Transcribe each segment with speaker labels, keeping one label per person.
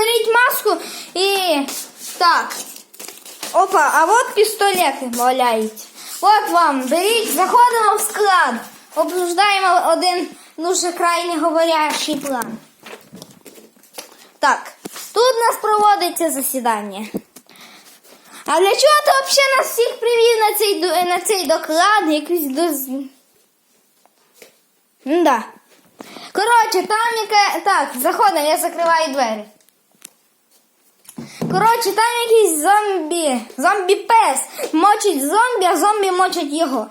Speaker 1: беріть маску і. Так. Опа, а от пістолети валяють. От вам, беріть, заходимо в склад. Обсуждаємо один дуже крайне говорящий план. Так, тут у нас проводиться засідання. А для чого ти взагалі нас всіх привів на цей, на цей доклад? Якийсь доз... Да. Коротше, там яке. Так, заходимо, я закриваю двері. Коротше, там якийсь зомбі. Зомбі-пес. Мочить зомбі, а зомбі мочить його.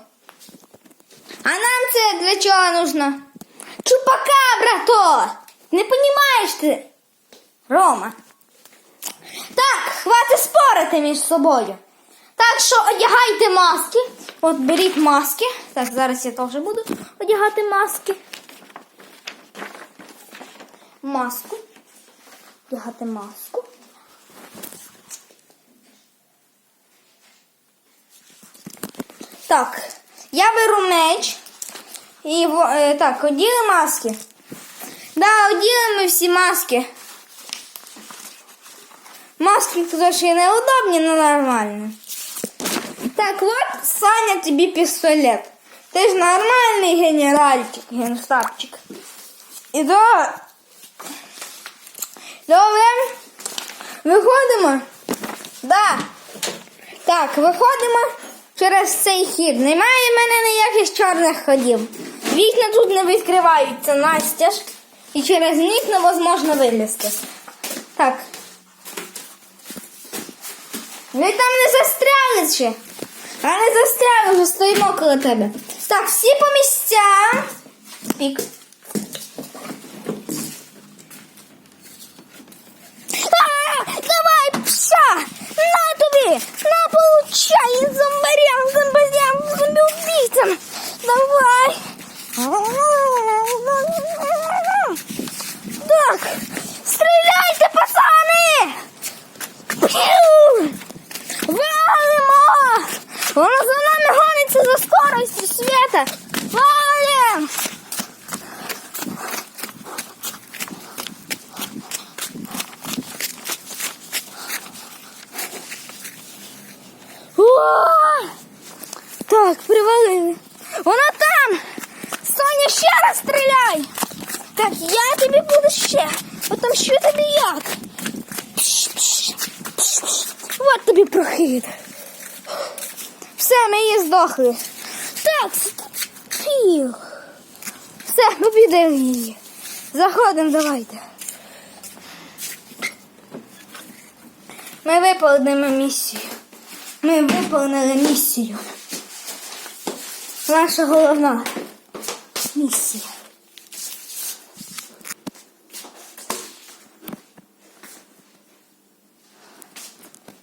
Speaker 1: А нам це для чого нужно? Чупакабра то! Не понімаєш ти? Рома. Так, хватить спорити між собою. Так що одягайте маски. От беріть маски. Так, зараз я теж буду одягати маски. Маску. Одягати маску. Так, я беру меч. І е, так, оділи маски. Да, оділи ми всі маски. Маски трошки неудобні, но нормально. Так, вот, Саня, тобі пістолет. Ти ж нормальний генеральчик, генштабчик. І до... Добре. Виходимо. Да. Так, виходимо через цей хід. Немає в мене ніяких чорних ходів. Вікна тут не відкриваються настяж. І через них невозможно вилізти. Так. Ви там не застряли ще. А не застряли, вже стоїмо коло тебе. Так, всі по місцям. Пік. света! Валим! О! Так, привалили. Вона там! Саня, ще раз стріляй! Так, я тобі буду ще. Отомщу тобі як. Пш, пш, пш, пш. От тобі прохід. Все, ми її здохли. Так, фіг. Все, обідали її. Заходимо, давайте. Ми виповнимо місію. Ми виповнили місію. Наша головна місія.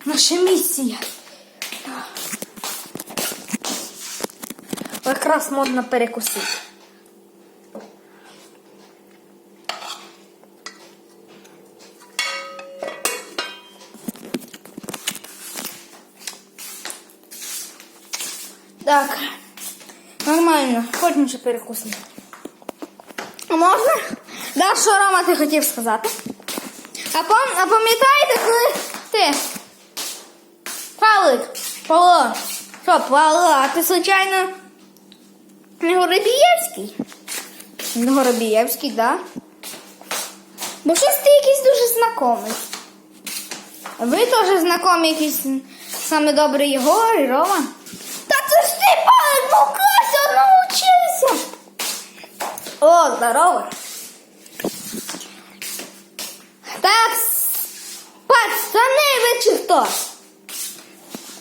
Speaker 1: Наша місія. Якраз можна перекусити. Так, нормально, хочемо ще перекусити. А можна? Да, що Рома ти хотів сказати? А, пам, пам'ятаєте, коли ти? Павлик, Павло, що, Павло, а ти случайно Горобієвський? Горобієвський, да? Бо щось ти якийсь дуже знайомий. Ви теж знайомі якийсь саме добрий Єгор і Рома? Та це ж ти, Павлик, ну класі навчився. О, здорово. Так, пацани, ви чи хто?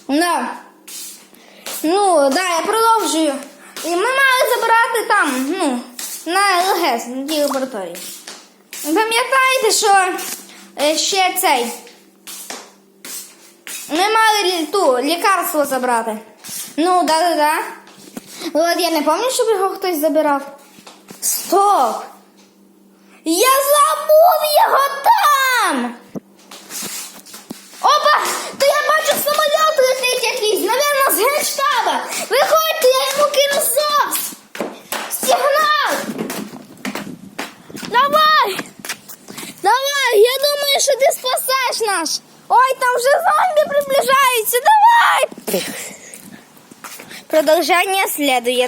Speaker 1: Да. Ну, да, я продовжую. І ми мали забирати там, ну, на ЛГС, на тій лабораторії. Пам'ятаєте, що е, ще цей? Ми мали ту лікарство забрати. Ну, да-да-да. От я не пам'ятаю, щоб його хтось забирав. Стоп! Я забув його там! Опа! То я бачу самоліт спасеш наш. Ой, там вже зомби приближаються, давай! Продолжение слідує.